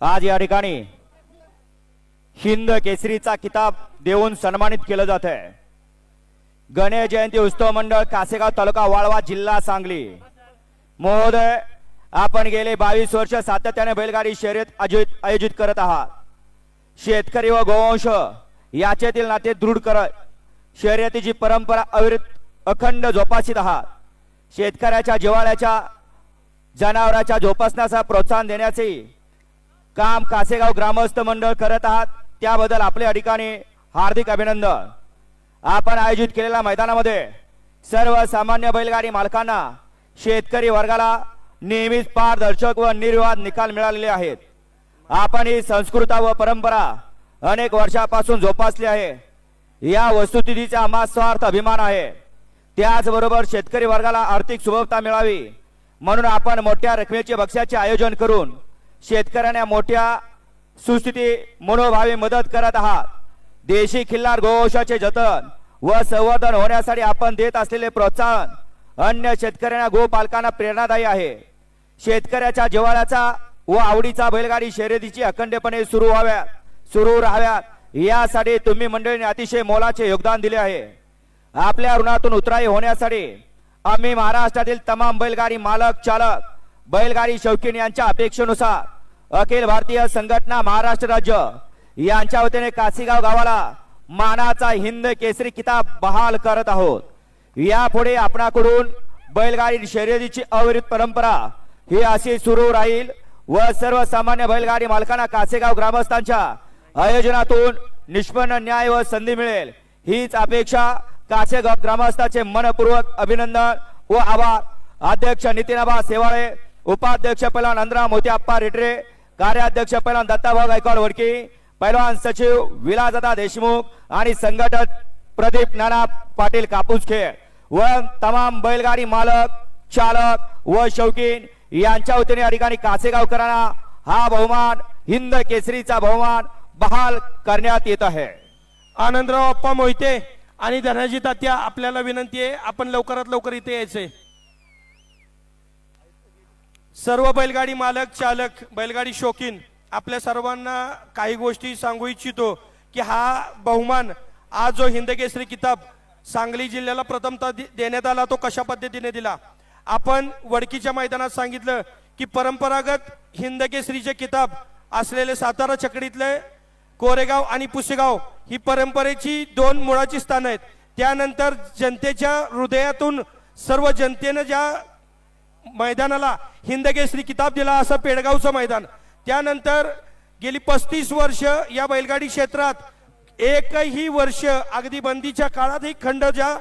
आज या ठिकाणी हिंद केसरीचा किताब देऊन सन्मानित केलं जात आहे. गणेश जयंती उत्सव मंडळ कासेगाव तालुका वाळवा जिल्हा सांगली. महोदय आपण गेले बावीस वर्ष सातत्याने बैलगाडी शर्यत आयोजित आयोजित करत आहात. शेतकरी व गोवंश याच्यातील नाते दृढ करत शर्यतीची परंपरा अविरत अखंड जोपासित आहात. शेतकऱ्याच्या जिवाळ्याच्या जनावरांच्या जोपासण्याचा प्रोत्साहन देण्याचे काम कासेगाव ग्रामस्थ मंडळ करत आहात. त्याबद्दल आपल्या ठिकाणी हार्दिक अभिनंदन. आपण आयोजित केलेल्या मैदानामध्ये सर्वसामान्य बैलगाडी मालकांना शेतकरी वर्गाला नेहमीच पारदर्शक व निर्विवाद निकाल मिळालेले आहेत. आपण ही संस्कृता व परंपरा अनेक वर्षापासून जोपासली आहे. या वस्तुस्थितीचा आम्हा स्वार्थ अभिमान आहे. त्याचबरोबर शेतकरी वर्गाला आर्थिक सुबत्ता मिळावी म्हणून आपण मोठ्या रकमेचे बक्षाचे आयोजन करून शेतकऱ्यांना मोठ्या सुस्थिती मनोभावी मदत करत आहात. देशी खिल्लार गोवंशाचे जतन व संवर्धन होण्यासाठी आपण देत असलेले प्रोत्साहन अन्य शेतकऱ्यांना गोपालकांना प्रेरणादायी आहे. शेतकऱ्याच्या जिव्हाळ्याचा व आवडीचा बैलगाडी शर्यतीची अखंडपणे सुरू व्हाव्यात सुरू राहाव्यात. यासाठी तुम्ही मंडळीने अतिशय मोलाचे योगदान दिले आहे. आपल्या ऋणातून उतराई होण्यासाठी आम्ही महाराष्ट्रातील तमाम बैलगाडी मालक चालक बैलगाडी शौकीन यांच्या अपेक्षेनुसार अखिल भारतीय संघटना महाराष्ट्र राज्य. यांच्या वतीने काशीगाव गावाला मानाचा हिंद केसरी किताब बहाल करत आहोत. यापुढे आपणाकडून बैलगाडी शर्यतीची अविरत परंपरा ही अशी सुरू राहील व सर्वसामान्य बैलगाडी मालकांना कासेगाव ग्रामस्थांच्या आयोजनातून निष्पन्न न्याय व संधी मिळेल. हीच अपेक्षा कासेगाव ग्रामस्थाचे मनपूर्वक अभिनंदन व आभार. अध्यक्ष नितीनाबा सेवाळे उपाध्यक्ष पैलवान अंद्रा मोत्याप्पा रेटरे कार्याध्यक्ष पहिला दत्ताभाऊ गायकवाड वडकी पैलवान सचिव विलासदादा देशमुख आणि संघटक प्रदीप नाना पाटील कापूसखेळ व तमाम बैलगाडी मालक चालक व शौकीन यांच्या वतीने या ठिकाणी कासेगावकरांना हा बहुमान हिंद केसरीचा बहुमान बहाल करण्यात येत आहे. आनंदराव अप्पा मोहिते आणि धनाजी तात्या आपल्याला विनंती आहे आपण लवकरात लवकर इथे यायचे. सर्व बैलगाडी मालक चालक बैलगाडी शौकीन आपल्या सर्वांना काही गोष्टी सांगू इच्छितो की हा बहुमान आज जो हिंदकेसरी किताब सांगली जिल्ह्याला प्रथमतः दे- देण्यात आला तो कशा पद्धतीने दिला? आपण वडकीच्या मैदानात सांगितलं की परंपरागत हिंदकेसरीचे किताब असलेले सातारा चकडीतले कोरेगाव आणि पुसेगाव ही परंपरेची दोन मुळाची स्थानं आहेत. त्यानंतर जनतेच्या हृदयातून सर्व जनतेनं ज्या मैदानाला हिंदकेसरी किताब दिला असं पेडगावचं मैदान. त्यानंतर गेली पस्तीस वर्ष या बैलगाडी क्षेत्रात एकही वर्ष अगदी बंदीच्या काळातही खंड ज्या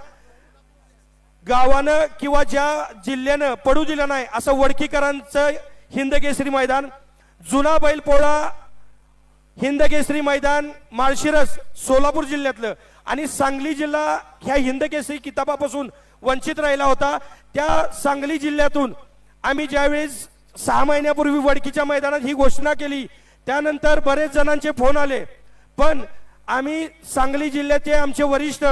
गावानं किंवा ज्या जिल्ह्यानं पडू दिलं नाही असं वडकीकरांचं हिंदकेसरी मैदान. जुना बैलपोळा हिंदकेसरी मैदान माळशिरस सोलापूर जिल्ह्यातलं. आणि सांगली जिल्हा ह्या हिंदकेसरी किताबापासून वंचित राहिला होता. त्या सांगली जिल्ह्यातून आम्ही ज्यावेळेस सहा महिन्यापूर्वी वडकीच्या मैदानात ही घोषणा केली त्यानंतर बरेच जणांचे फोन आले. पण आम्ही सांगली जिल्ह्याचे आमचे वरिष्ठ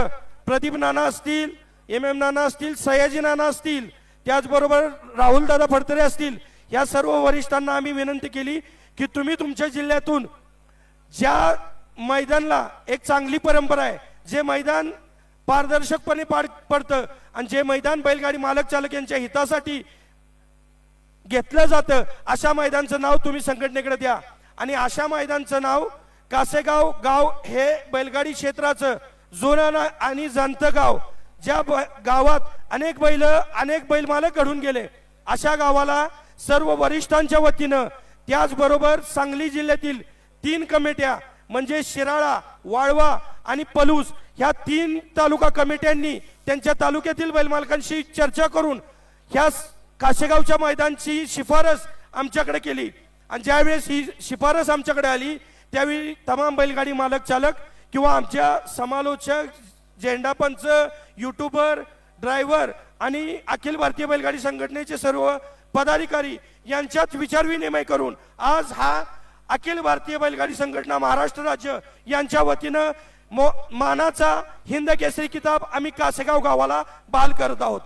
प्रदीप नाना असतील एम एम नाना असतील सयाजी नाना असतील त्याचबरोबर राहुलदादा फडतरे असतील या सर्व वरिष्ठांना आम्ही विनंती केली की तुम्ही तुमच्या जिल्ह्यातून ज्या मैदानला एक चांगली परंपरा आहे जे मैदान पारदर्शकपणे पार पडतं आणि जे मैदान बैलगाडी मालक चालक यांच्या हितासाठी घेतलं जातं अशा मैदानचं नाव तुम्ही संघटनेकडे द्या. आणि अशा मैदानचं नाव कासेगाव गाव हे बैलगाडी क्षेत्राचं जुनं आणि जाणतं गाव ज्या ब- गावात अनेक बैल अनेक बैल मालक घडून गेले अशा गावाला सर्व वरिष्ठांच्या वतीनं त्याचबरोबर सांगली जिल्ह्यातील तीन कमिट्या म्हणजे शिराळा वाळवा आणि पलूस ह्या तीन तालुका कमिट्यांनी त्यांच्या तालुक्यातील बैलमालकांशी चर्चा करून ह्या काशेगावच्या मैदानची शिफारस आमच्याकडे केली. आणि ज्यावेळेस ही शिफारस आमच्याकडे आली त्यावेळी तमाम बैलगाडी मालक चालक किंवा आमच्या समालोचक झेंडापंच युट्यूबर ड्रायव्हर आणि अखिल भारतीय बैलगाडी संघटनेचे सर्व पदाधिकारी यांच्यात विचारविनिमय करून आज हा अखिल भारतीय बैलगाडी संघटना महाराष्ट्र राज्य यांच्या वतीनं मो मानाचा हिंद केसरी किताब आम्ही कासेगाव गावाला बाल करत आहोत.